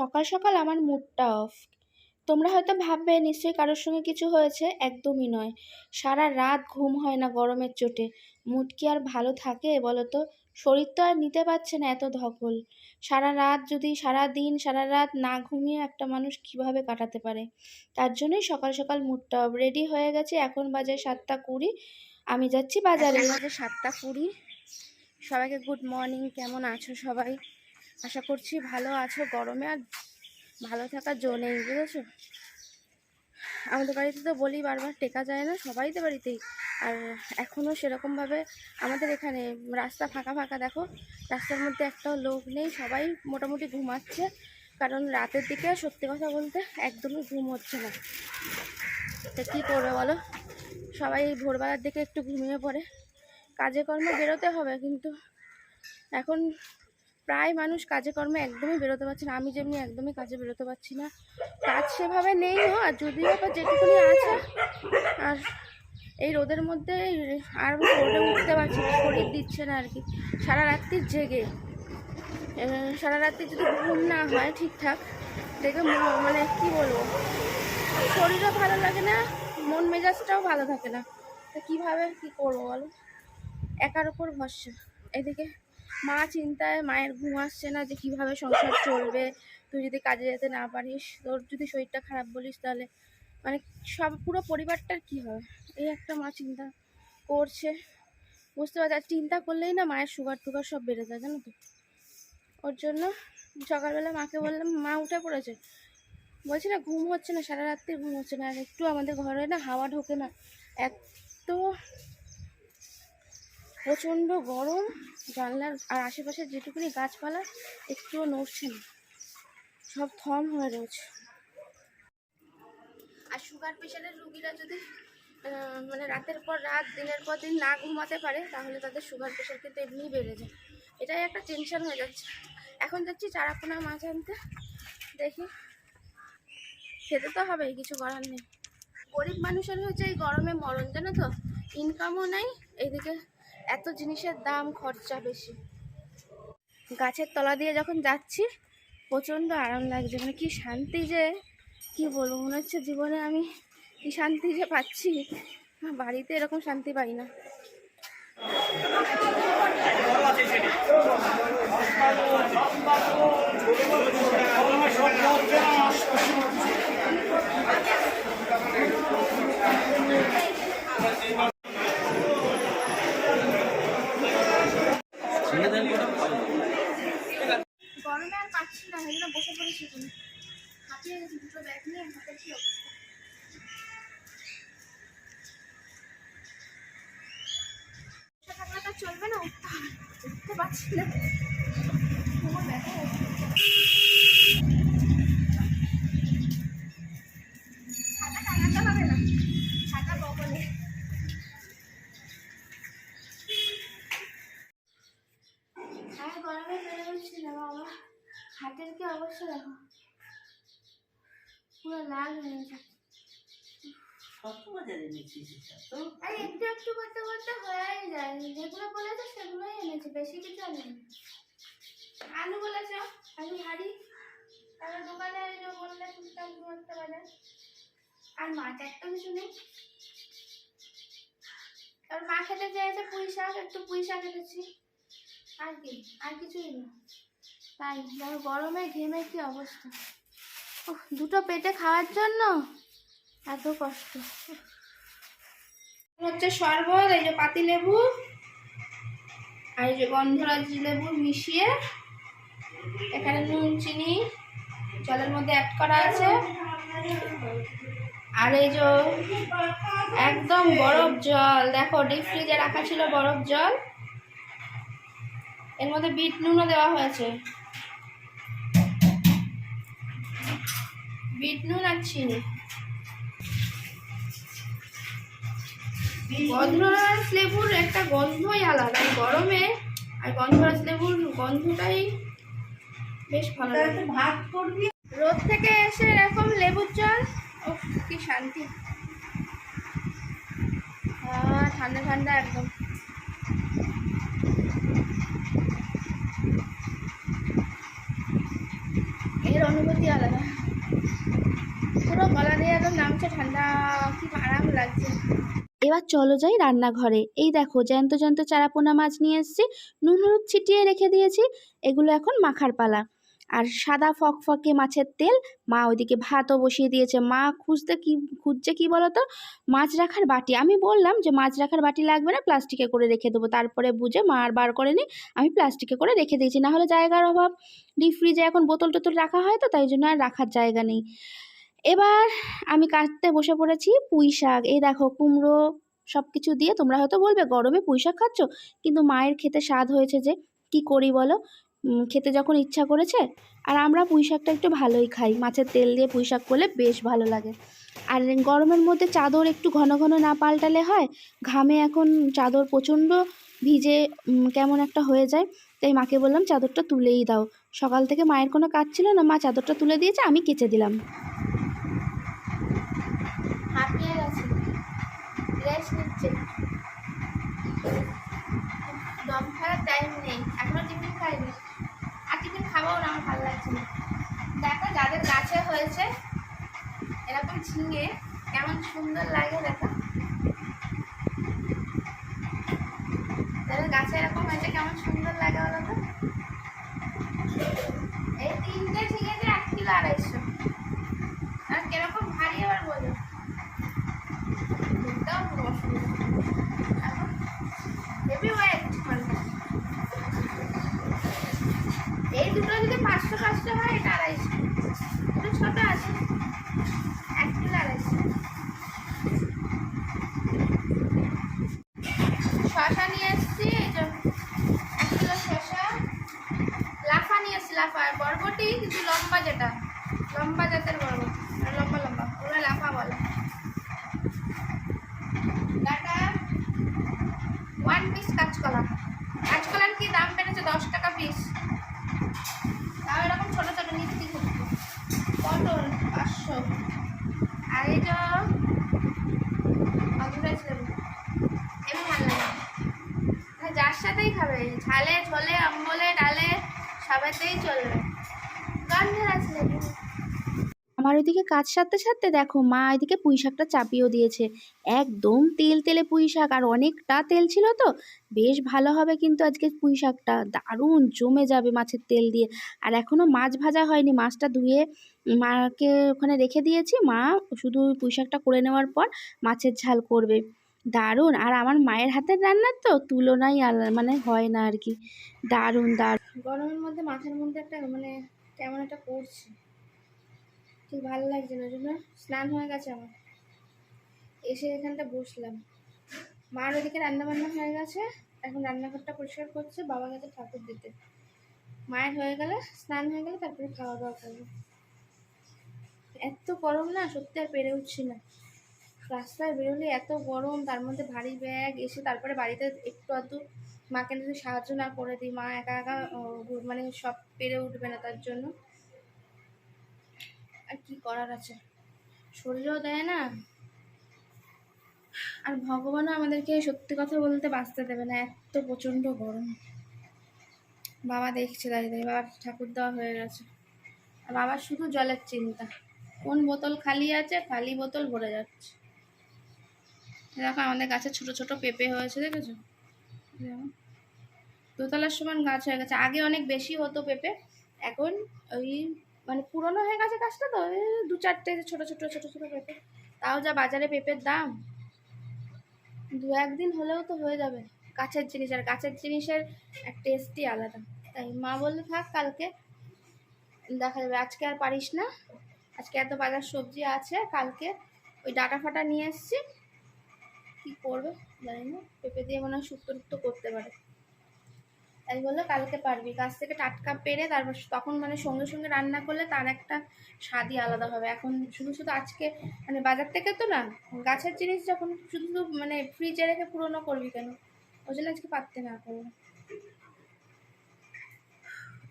সকাল সকাল আমার মুডটা অফ তোমরা হয়তো ভাববে, নিশ্চয়ই কারোর সঙ্গে কিছু হয়েছে? একদমই নয়। সারা রাত ঘুম হয় না গরমের চোটে। মুড কি আর ভালো থাকে বলো তো শরীর তো আর নিতে পারছে না এত ধকল। সারা রাত যদি, সারা দিন, সারা রাত না ঘুমিয়ে একটা মানুষ কীভাবে কাটাতে পারে? তার জন্যই সকাল সকাল মুডটা অফ রেডি হয়ে গেছে, এখন বাজে সাতটা কুড়ি। আমি যাচ্ছি বাজারে। বাজে সাতটা কুড়ি। সবাইকে গুড মর্নিং কেমন আছো সবাই? আশা করছি ভালো আছো গরমে আর ভালো থাকার জো নেই, বুঝেছ? আমাদের বাড়িতে তো বলি বারবার, টেকা যায় না সবাই তো বাড়িতেই। আর এখনও সেরকমভাবে আমাদের এখানে রাস্তা ফাঁকা ফাঁকা, দেখো। রাস্তার মধ্যে একটাও লোক নেই, সবাই মোটামুটি ঘুমাচ্ছে। কারণ রাতের দিকে সত্যি কথা বলতে একদমই ঘুম হচ্ছে না। তা কী করবে বলো? সবাই ভোরবেলার দিকে একটু ঘুমিয়ে পড়ে। কাজে কর্মে বেরোতে হবে, কিন্তু এখন প্রায় মানুষ কাজে কর্মে একদমই বেরোতে পারছে না। আমি যেমনি একদমই কাজে বেরোতে পারছি না। কাজ সেভাবে নেইও আর যদিও বা যেটুকুনি আছে, আর এই রোদের মধ্যে আর রোদে উঠতে পারছি না, শরীর দিচ্ছে না আর কি। সারা রাত্রি জেগে। সারা রাত্রি যদি ঘুম না হয় ঠিকঠাক, দেখে মানে কি বলব? শরীরও ভালো লাগে না, মন মেজাজটাও ভালো থাকে না। তা কীভাবে কী করব বলো? একার ওপর ভরসা। এদিকে মা চিন্তায় মায়ের ঘুম আসছে না যে কীভাবে সংসার চলবে। তুই যদি কাজে যেতে না পারিস, তোর যদি শরীরটা খারাপ বলিস তাহলে মানে সব, পুরো পরিবারটার কি হবে এই একটা মা চিন্তা করছে। বুঝতে পারছি, আর চিন্তা করলেই না মায়ের সুগার টুগার সব বেড়ে যায়, জানো তো? ওর জন্য সকালবেলা মাকে বললাম, মা উঠে পড়েছে। বলছি, না, ঘুম হচ্ছে না, সারা রাত্রি ঘুম হচ্ছে না। আর একটু আমাদের ঘরে না হাওয়া ঢোকে না। এত প্রচণ্ড গরম, জানলার আর আশেপাশের যেটুকুনি গাছপালা, একটুও নড়ছে না। সব থম হয়ে রয়েছে। আর সুগার প্রেশারের রুগীরা যদি মানে রাতের পর রাত, দিনের পর দিন না ঘুমাতে পারে, তাহলে তাদের সুগার প্রেশার কিন্তু এমনিই বেড়ে যায়। এটাই একটা টেনশন হয়ে যাচ্ছে। এখন যাচ্ছি চারাপোনা মাছ আনতে। দেখি। খেতে তো হবেই, কিছু করার নেই। গরিব মানুষের হচ্ছে এই গরমে মরণ, জানো তো? ইনকামও নাই, এইদিকে এত জিনিসের দাম, খরচা বেশি। গাছের তলা দিয়ে যখন যাচ্ছি, প্রচণ্ড আরাম লাগছে। মানে কি শান্তি যে, কি বলব? মনে হচ্ছে জীবনে আমি কি শান্তি যে পাচ্ছি। বাড়িতে এরকম শান্তি পাই না গরমে আর পাচ্ছি না জন্য বসে পড়েছি তুমি দুটো ব্যাগ নিয়ে হাতে কি অবস্থা? বসে চলবে না, উঠতে হবে। উঠতে পারছি না। কি দেখো পুরো লাল হয়ে গেছে আর একটু যায় যেগুলো সেগুলোই এনেছি বেশি কিছু আলু তারপর দোকানে বললে বাজার আর মাছ মা খেতে চেয়েছে পুঁই শাক একটু পুঁই শাক এনেছি আর কি? আর কিছুই না। তাই গরমে ঘেমে কি অবস্থা? দুটো পেটে খাওয়ার জন্য? এত কষ্ট। হচ্ছে শরবত, এই যে পাতি লেবু, আর এই যে গন্ধরাজ লেবু মিশিয়ে এখানে নুন, চিনি, জলের মধ্যে অ্যাড করা আছে। আর এই যে একদম বরফ জল, দেখো ডিপ ফ্রিজে রাখা ছিল বরফ জল। এর মধ্যে বিট নুনও দেওয়া হয়েছে। বিট নুন আর চিনি। গন্ধরাজ লেবুর একটা গন্ধই আলাদা গরমে আর গন্ধরাজ লেবুর গন্ধটাই বেশ ভালো লাগে। ভাগ করবি। রোদ থেকে এসে এরকম লেবুর জল ও কি শান্তি। ঠান্ডা ঠান্ডা একদম। রোদ আলাদা পুরো গলা দিয়ে একদম নামছে ঠান্ডা কি আরাম লাগছে এবার চলো যাই রান্নাঘরে। এই দেখো, জ্যান্ত জ্যান্ত চারাপোনা মাছ নিয়ে এসেছি। নুন, হলুদ ছিটিয়ে রেখে দিয়েছি। এগুলো এখন মাখার পালা। আর সাদা ফকফকে মাছের তেল। মা ওইদিকে ভাতও বসিয়ে দিয়েছে। মা খুঁজতে কি, খুঁজছে কি বলতো? মাছ রাখার বাটি। আমি বললাম যে, মাছ রাখার বাটি লাগবে না, প্লাস্টিকে করে রেখে দেবো। তারপরে বুঝে মা আর বার করে নি আমি প্লাস্টিকে করে রেখে দিয়েছি। না হলে জায়গার অভাব। ডিপ ফ্রিজে এখন বোতল টোতল রাখা হয় তো, তাই জন্য আর রাখার জায়গা নেই। এবার আমি কাটতে বসে পড়েছি পুঁই শাক। এই দেখো, কুমড়ো সব কিছু দিয়ে তোমরা হয়তো বলবে, গরমে পুঁই শাক খাচ্ছ? কিন্তু মায়ের খেতে স্বাদ হয়েছে যে, কি করি বলো? খেতে যখন ইচ্ছা করেছে, আর আমরা পুঁই শাকটা একটু ভালোই খাই। মাছের তেল দিয়ে পুঁই শাক করলে বেশ ভালো লাগে। আর গরমের মধ্যে চাদর একটু ঘন ঘন না পাল্টালে হয়, ঘামে এখন চাদর প্রচণ্ড ভিজে কেমন একটা হয়ে যায়। তাই মাকে বললাম, চাদরটা তুলেই দাও। সকাল থেকে মায়ের কোনো কাজ ছিল না, মা চাদরটা তুলে দিয়েছে, আমি কেচে দিলাম। হাঁপিয়ে গেছে। রেস্ট নিচ্ছে দম ফেলার টাইম নেই এখনও টিফিন খাইনি আর টিফিন খাব না আমার ভালো লাগছে না দেখো যাদের গাছে হয়েছে এরকম ঝিঙে কেমন সুন্দর লাগে দেখো যাদের গাছে এরকম হয়েছে কেমন সুন্দর লাগে বলো তো এই তিনটে ঝিঙেতে এক কিলো আড়াইশো আর কীরকম ভারী আবার বলো এই দুটো যদি পাঁচশো পাঁচশো হয়, এটা আড়াইশো। দুটো ছোট আছে। এক কিলো আড়াইশো। শশা নিয়ে এসছি, এই যে এক কিলো শশা। লাফা নিয়ে এসছি, লাফা। বরবটি কিন্তু লম্বা যেটা। লম্বা জাতের বরবটি। লম্বা লম্বা। ওরা লাফা বলে ডাটা ওয়ান পিস কাঁচকলা কাঁচকলার কি দাম বেড়েছে? দশ টাকা পিস তাও এরকম ছোটো ছোটো মিষ্টি নিচ্ছি পটল পাঁচশো। আর এই যে অধুরাজ এমনি ভালো লাগে। যার সাথেই খাবে ঝালে, ঝোলে, আম্বলে, ডালে সবাইতেই চলবে। গন্ধের আছে আমার ওইদিকে কাজ সারতে সারতে দেখো মা এদিকে পুঁই শাকটা চাপিয়েও দিয়েছে। একদম তেল তেলে পুঁই শাক আর অনেকটা তেল ছিল তো। বেশ ভালো হবে কিন্তু আজকে পুঁই শাকটা। দারুণ জমে যাবে মাছের তেল দিয়ে। আর এখনও মাছ ভাজা হয়নি। মাছটা ধুয়ে মাকে ওখানে রেখে দিয়েছি। মা শুধু পুঁই শাকটা করে নেওয়ার পর মাছের ঝাল করবে। দারুণ। আর আমার মায়ের হাতের রান্নার তো তুলনাই আলাদা মানে হয় না আর কি। দারুণ দারুণ। গরমের মধ্যে মাথার মধ্যে একটা মানে কেমন একটা পড়ছে ঠিক ভালো লাগছে না জন্য স্নান হয়ে গেছে আমার। এসে এখানটা বসলাম। মার ওদিকে রান্না বান্না হয়ে গেছে, এখন রান্নাঘরটা পরিষ্কার করছে, বাবা গেছে ঠাকুর দিতে। মায়ের হয়ে গেলে, স্নান হয়ে গেলে তারপরে খাওয়া দাওয়া করব। এত গরম না, সত্যি আর পেরে উঠছি না। রাস্তায় বেরোলে এত গরম, তার মধ্যে ভারী ব্যাগ, এসে তারপরে বাড়িতে একটু আধটু মাকে যদি সাহায্য না করে দিই, মা একা একা মানে সব পেরে উঠবে না তার জন্য। আর কি করার আছে? শরীরও দেয় না। আর ভগবানও আমাদেরকে সত্যি কথা বলতে বাঁচতে দেবে না, এত প্রচণ্ড গরম। বাবা দেখছে, দাঁড়িয়ে বাবার ঠাকুর দেওয়া হয়ে গেছে। আর বাবার শুধু জলের চিন্তা। কোন বোতল খালি আছে, খালি বোতল ভরে যাচ্ছে। দেখো আমাদের গাছে ছোট ছোট পেঁপে হয়েছে, দেখেছ? দোতলার সমান গাছ হয়ে গেছে। আগে অনেক বেশি হতো পেঁপে, এখন ওই মানে পুরনো হয়ে গেছে গাছটা তো দু চারটে ছোট ছোট ছোট ছোট পেঁপে। তাও যা বাজারে পেঁপের দাম। দু একদিন হলেও তো হয়ে যাবে। গাছের জিনিস, আর গাছের জিনিসের টেস্টই আলাদা। তাই মা বললে, থাক কালকে দেখা যাবে। আজকে আর পারিস না। আজকে এত বাজার সবজি আছে, কালকে ওই ডাটা ফাটা নিয়ে এসছি। কী করবে জানি না। পেঁপে দিয়ে মনে হয় শুক্তো করতে পারে। তাই বলল কালকে পারবি গাছ থেকে টাটকা পেরে তারপর তখন মানে সঙ্গে সঙ্গে রান্না করলে তার একটা স্বাদই আলাদা হবে এখন শুধু শুধু আজকে মানে বাজার থেকে তো না গাছের জিনিস যখন শুধু শুধু মানে ফ্রিজে রেখে পুরনো করবি কেন ওই জন্য আজকে পারতে না করব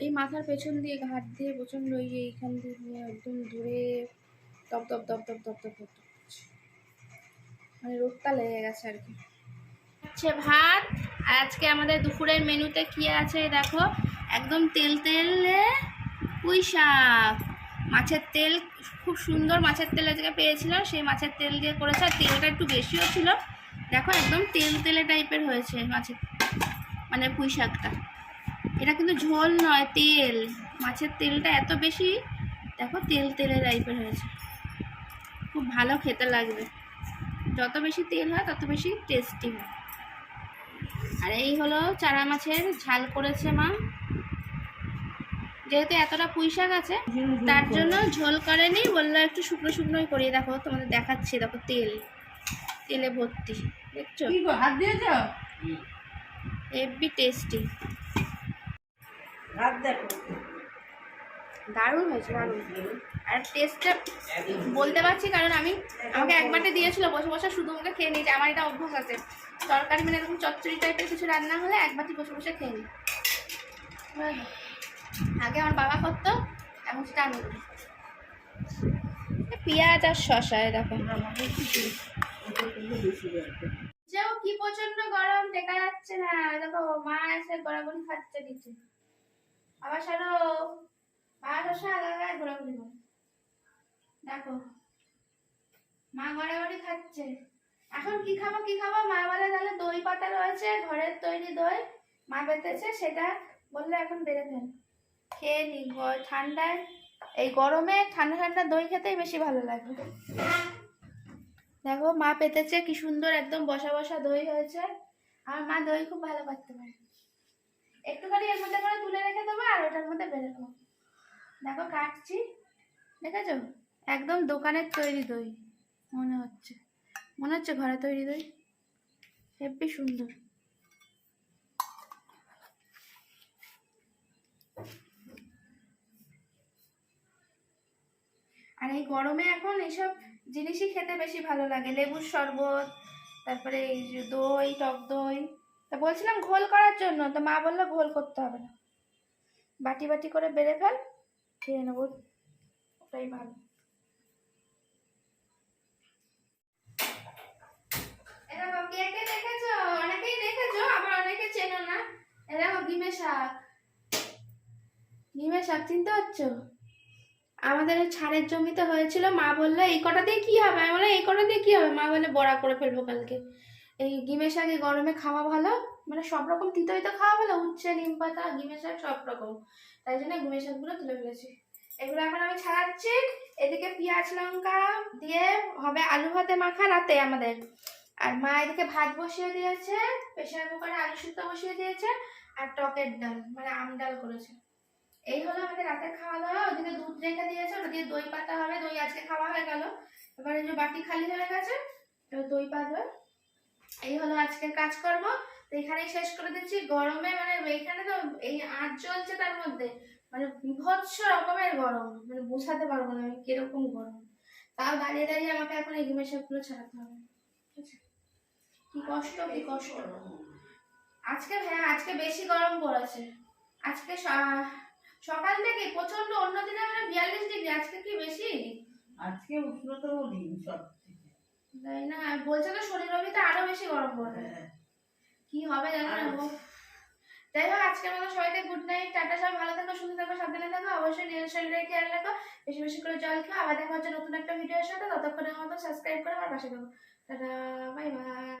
এই মাথার পেছন দিয়ে ঘাট দিয়ে প্রচণ্ড ওই এইখান দিয়ে একদম দূরে তপ তপ তপ তপ তপ তপ তপ মানে রোগটা লেগে গেছে আর কি হচ্ছে ভাত। আর আজকে আমাদের দুপুরের মেনুতে কি আছে দেখো? একদম তেল তেলে পুঁই শাক। মাছের তেল খুব সুন্দর মাছের তেল আজকে পেয়েছিলাম সেই মাছের তেল দিয়ে করেছে। আর তেলটা একটু বেশিও ছিল। দেখো একদম তেল তেলে টাইপের হয়েছে মাছের মানে পুঁই শাকটা। এটা কিন্তু ঝোল নয়, তেল। মাছের তেলটা এত বেশি, দেখো তেল তেলে টাইপের হয়েছে। খুব ভালো খেতে লাগবে। যত বেশি তেল হয়, তত বেশি টেস্টি হয়। আর এই হলো চারা মাছের ঝাল করেছে মা। যেহেতু এতটা পুঁই শাক আছে তার জন্য ঝোল করেনি বলল একটু শুকনো শুকনোই করিয়ে দেখো তোমাদের দেখাচ্ছি দেখো তেল তেলে ভর্তি দেখছ? হাত দিয়েছ? হেভি টেস্টি দেখো। দারুণ হয়েছে দারুণ। আর টেস্টটা বলতে পারছি কারণ আমি, আমাকে একবারটা দিয়েছিল, বসে বসে শুধু মুখে খেয়ে নিয়েছি। আমার এটা অভ্যাস আছে। তরকারি মানে এরকম চচ্চড়ি টাইপের কিছু রান্না হলে একবারটি বসে বসে খেয়ে নিই। আগে আমার বাবা করতো, এখন সেটা আমি করি। পেঁয়াজ আর শশা দেখো। যেও, কি প্রচণ্ড গরম, দেখা যাচ্ছে না। দেখো, মা এসে গড়াগড়ি খাচ্ছে নিচে আবার সারো। মা শশা আলাদা ঘোরাঘুরি করে। দেখো। মা গড়াগড়ি খাচ্ছে। এখন কি খাব কি খাব? মা বলে, তাহলে দই পাতা রয়েছে, ঘরের তৈরি দই। মা বেঁধেছে, সেটা বললে, এখন বেড়ে ফেল। খেয়ে নি ঠান্ডায়। এই গরমে ঠান্ডা ঠান্ডা দই খেতেই বেশি ভালো লাগবে দেখো, মা পেতেছে, কি সুন্দর একদম বসা বসা দই হয়েছে। আর মা দই খুব ভালো পারতে পারে। একটুখানি এর মধ্যে করে তুলে রেখে দেবো, আর ওটার মধ্যে বেড়ে দেবো। দেখো, কাটছি। দেখেছ? একদম দোকানের তৈরি দই, মনে হচ্ছে। মনে হচ্ছে ঘরে তৈরি দই? হেব্বি সুন্দর। আর এই গরমে এখন এইসব জিনিসই খেতে বেশি ভালো লাগে। লেবুর শরবত, তারপরে এই দই, টক দই। তা বলছিলাম ঘোল করার জন্য, তো মা বলল ঘোল করতে হবে না। বাটি বাটি করে বেড়ে ফেল, খেয়ে নেব। ওটাই ভালো। এরকম কে কে দেখেছ? অনেকেই দেখেছ, আবার অনেকে চেনো না। এরকম ডিমের শাক। ডিমের শাক চিনতে পারছ? আমাদের ছাড়ের জমিতে হয়েছিল, মা বলল, এই কটা দিয়ে কি হবে? আমি বললাম, এই কটা দিয়ে কি হবে? মা বলে বড়া করে ফেলব কালকে। এই গিমের শাক এই গরমে খাওয়া ভালো? মানে সব রকম তিতই তো খাওয়া ভালো? উচ্ছে, নিম পাতা গিমের শাক সব রকম। তাই জন্য গিমের শাকগুলো তুলে ফেলেছি। এগুলো এখন আমি ছাড়াচ্ছি। এদিকে পেঁয়াজ, লঙ্কা দিয়ে হবে আলু ভাতে মাখা রাতে আমাদের। আর মা এদিকে ভাত বসিয়ে দিয়েছে, প্রেশার কুকারে আলু শুক্তো বসিয়ে দিয়েছে আর টকের ডাল মানে আম ডাল করেছে। এই হলো আমাদের রাতের খাওয়া দাওয়া ওদিকে দুধ রেখে দিয়েছে, ওটা দিয়ে দই পাতা হবে, দই আজকে খাওয়া হয়ে গেল। এবার যে বাটি খালি হয়ে গেছে দই পাতবে। এই হলো আজকের কাজকর্ম, তো এখানেই শেষ করে দিচ্ছি। গরমে মানে এইখানে তো এই আঁচ চলছে তার মধ্যে মানে বিভৎস রকমের গরম মানে বোঝাতে পারব না আমি কীরকম গরম। তাও দাঁড়িয়ে দাঁড়িয়ে আমাকে এখন এই সবগুলো ছাড়াতে হবে। ঠিক আছে? কি কষ্ট কি কষ্ট আজকে হ্যাঁ আজকে বেশি গরম পড়েছে। আজকে সকাল থেকে প্রচণ্ড অন্য দিনে মানে বিয়াল্লিশ ডিগ্রি। আজকে কি বেশি? আজকে উষ্ণতম দিন সব তাই না? বলছে তো শরীর রবিতে আরও বেশি গরম পড়বে। হ্যাঁ। কি হবে জানো না। যাই হোক আজকের মতো সবাইকে গুড নাইট টাটা সবাই ভালো থাকো সুন্দর থাকো সাবধানে থাকো। অবশ্যই নিজের শরীরে খেয়াল রাখো। বেশি বেশি করে জল খাও। আবার দেখা হচ্ছে নতুন একটা ভিডিওর সাথে। ততক্ষণের মতো সাবস্ক্রাইব করে আমার পাশে থাকো। Tata bye bye